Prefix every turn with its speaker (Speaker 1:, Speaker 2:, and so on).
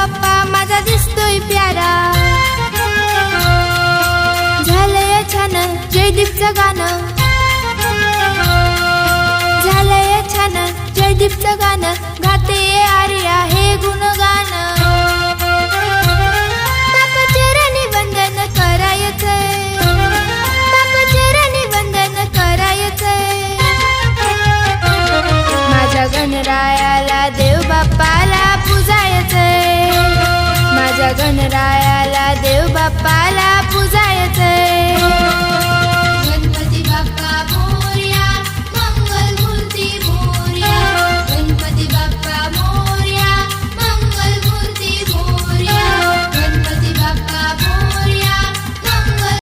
Speaker 1: बाप्पा माझा दिसतोय प्यारा. झालंय छान जयदीपचं गाणं. झालंय छान जयदीपचं गाणं. गणरायाला देव बाप्पा.